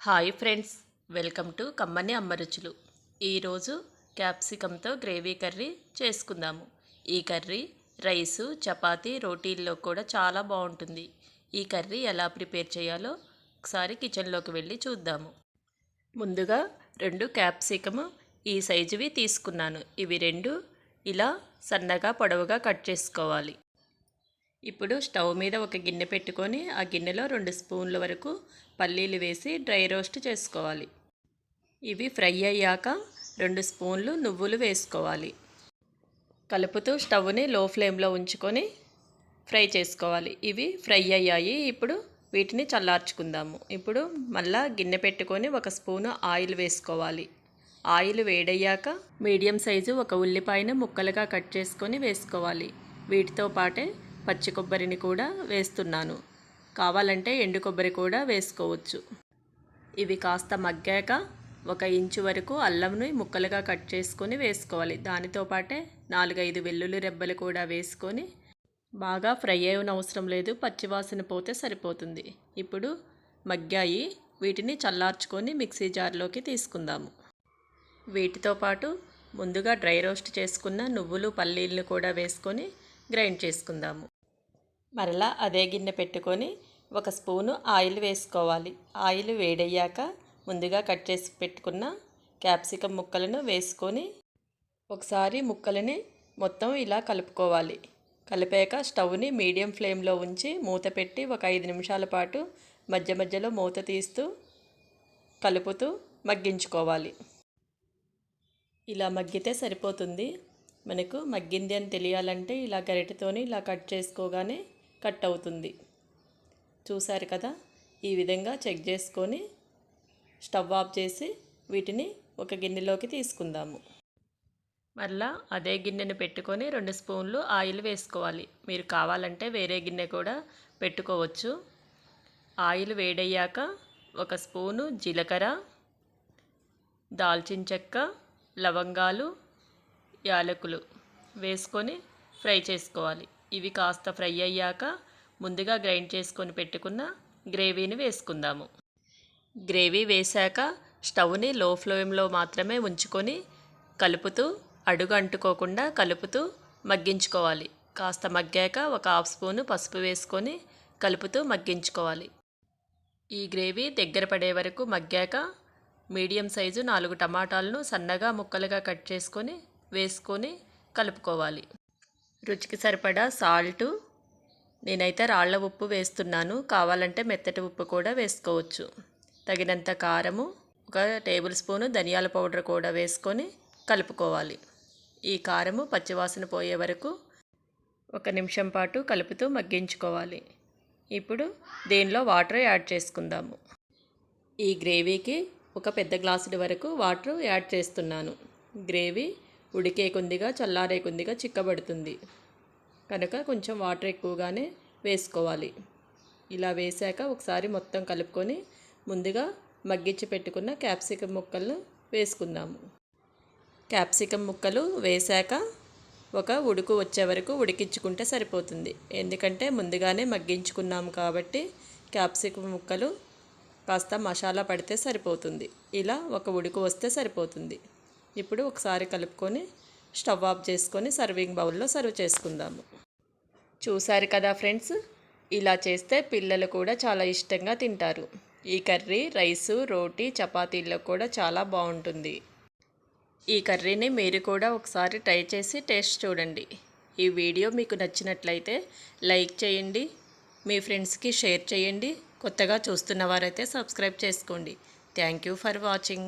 Hi friends welcome to కమ్మని అమ్మరుచులు ఈరోజు క్యాప్సికంతో gravy curry చేసుకుందాము. ఈ కర్రీ రైసు చపాతీ రోటీల్లో కూడా చాలా బాగుంటుంది. ఈ కర్రీ ఎలా ప్రిపేర్ చేయాలో ఒకసారి కిచెన్లోకి వెళ్ళి చూద్దాము. ముందుగా రెండు క్యాప్సికము ఈ సైజువి తీసుకున్నాను. ఇవి రెండు ఇలా సన్నగా పొడవుగా కట్ చేసుకోవాలి. ఇప్పుడు స్టవ్ మీద ఒక గిన్నె పెట్టుకొని ఆ గిన్నెలో రెండు స్పూన్ల వరకు పల్లీలు వేసి డ్రై రోస్ట్ చేసుకోవాలి. ఇవి ఫ్రై అయ్యాక రెండు స్పూన్లు నువ్వులు వేసుకోవాలి. కలుపుతూ స్టవ్ని లో ఫ్లేమ్లో ఉంచుకొని ఫ్రై చేసుకోవాలి. ఇవి ఫ్రై అయ్యాయి. ఇప్పుడు వీటిని చల్లార్చుకుందాము. ఇప్పుడు మళ్ళా గిన్నె పెట్టుకొని ఒక స్పూను ఆయిల్ వేసుకోవాలి. ఆయిల్ వేడయ్యాక మీడియం సైజు ఒక ఉల్లిపాయను ముక్కలుగా కట్ చేసుకొని వేసుకోవాలి. వీటితో పాటే పచ్చి కొబ్బరిని కూడా వేస్తున్నాను. కావాలంటే ఎండు కొబ్బరి కూడా వేసుకోవచ్చు. ఇవి కాస్త మగ్గాక ఒక ఇంచు వరకు అల్లంని ముక్కలుగా కట్ చేసుకొని వేసుకోవాలి. దానితో పాటే నాలుగైదు వెల్లుల్లి రెబ్బలు కూడా వేసుకొని బాగా ఫ్రై అయ్యన అవసరం లేదు. పచ్చివాసన పోతే సరిపోతుంది. ఇప్పుడు మగ్గాయి. వీటిని చల్లార్చుకొని మిక్సీ జార్లోకి తీసుకుందాము. వీటితో పాటు ముందుగా డ్రై రోస్ట్ చేసుకున్న నువ్వులు పల్లీలను కూడా వేసుకొని గ్రైండ్ చేసుకుందాము. మరలా అదే గిన్నె పెట్టుకొని ఒక స్పూను ఆయిల్ వేసుకోవాలి. ఆయిల్ వేడయ్యాక ముందుగా కట్ చేసి పెట్టుకున్న క్యాప్సికం ముక్కలను వేసుకొని ఒకసారి ముక్కలని మొత్తం ఇలా కలుపుకోవాలి. కలిపాక స్టవ్ని మీడియం ఫ్లేమ్లో ఉంచి మూత పెట్టి ఒక ఐదు నిమిషాల పాటు మధ్య మధ్యలో మూత తీస్తూ కలుపుతూ మగ్గించుకోవాలి. ఇలా మగ్గితే సరిపోతుంది. మనకు మగ్గింది అని తెలియాలంటే ఇలా గరిటెతోని ఇలా కట్ చేసుకోగానే కట్ అవుతుంది చూశారు కదా? ఈ విధంగా చెక్ చేసుకొని స్టవ్ ఆఫ్ చేసి వీటిని ఒక గిన్నెలోకి తీసుకుందాము. మరలా అదే గిన్నెను పెట్టుకొని రెండు స్పూన్లు ఆయిల్ వేసుకోవాలి. మీరు కావాలంటే వేరే గిన్నె కూడా పెట్టుకోవచ్చు. ఆయిల్ వేడయ్యాక ఒక స్పూను జీలకర్ర దాల్చిన చెక్క లవంగాలు యాలకులు వేసుకొని ఫ్రై చేసుకోవాలి. ఇవి కాస్త ఫ్రై అయ్యాక ముందుగా గ్రైండ్ చేసుకొని పెట్టుకున్న గ్రేవీని వేసుకుందాము. గ్రేవీ వేశాక స్టవ్ని లో ఫ్లేమ్లో మాత్రమే ఉంచుకొని కలుపుతూ అడుగు అంటుకోకుండా కలుపుతూ మగ్గించుకోవాలి. కాస్త మగ్గాక ఒక హాఫ్ స్పూను పసుపు వేసుకొని కలుపుతూ మగ్గించుకోవాలి. ఈ గ్రేవీ దగ్గర పడే వరకు మగ్గాక మీడియం సైజు నాలుగు టమాటాలను సన్నగా ముక్కలుగా కట్ చేసుకొని వేసుకొని కలుపుకోవాలి. రుచికి సరిపడా సాల్టు. నేనైతే రాళ్ళ ఉప్పు వేస్తున్నాను. కావాలంటే మెత్తటి ఉప్పు కూడా వేసుకోవచ్చు. తగినంత కారము ఒక టేబుల్ స్పూను ధనియాల పౌడర్ కూడా వేసుకొని కలుపుకోవాలి. ఈ కారము పచ్చివాసన పోయే వరకు ఒక నిమిషం పాటు కలుపుతూ మగ్గించుకోవాలి. ఇప్పుడు దీనిలో వాటర్ యాడ్ చేసుకుందాము. ఈ గ్రేవీకి ఒక పెద్ద గ్లాసుడి వరకు వాటర్ యాడ్ చేస్తున్నాను. గ్రేవీ ఉడికే కొద్దిగా చల్లారే కొద్దిగా చిక్కబడుతుంది. కనుక కొంచెం వాటర్ ఎక్కువగానే వేసుకోవాలి. ఇలా వేసాక ఒకసారి మొత్తం కలుపుకొని ముందుగా మగ్గించి పెట్టుకున్న క్యాప్సికం ముక్కలను వేసుకుందాము. క్యాప్సికం ముక్కలు వేశాక ఒక ఉడుకు వచ్చే వరకు ఉడికించుకుంటే సరిపోతుంది. ఎందుకంటే ముందుగానే మగ్గించుకున్నాము కాబట్టి క్యాప్సికం ముక్కలు కాస్త మసాలా పడితే సరిపోతుంది. ఇలా ఒక ఉడుకు వస్తే సరిపోతుంది. ఇప్పుడు ఒకసారి కలుపుకొని స్టవ్ ఆఫ్ చేసుకొని సర్వింగ్ బౌల్లో సర్వ్ చేసుకుందాము. చూసారు కదా ఫ్రెండ్స్ ఇలా చేస్తే పిల్లలు కూడా చాలా ఇష్టంగా తింటారు. ఈ కర్రీ రైసు రోటీ చపాతీల్లో కూడా చాలా బాగుంటుంది. ఈ కర్రీని మీరు కూడా ఒకసారి ట్రై చేసి టేస్ట్ చూడండి. ఈ వీడియో మీకు నచ్చినట్లయితే లైక్ చేయండి మీ ఫ్రెండ్స్కి షేర్ చేయండి కొత్తగా చూస్తున్న వారైతే సబ్స్క్రైబ్ చేసుకోండి. Thank you for watching.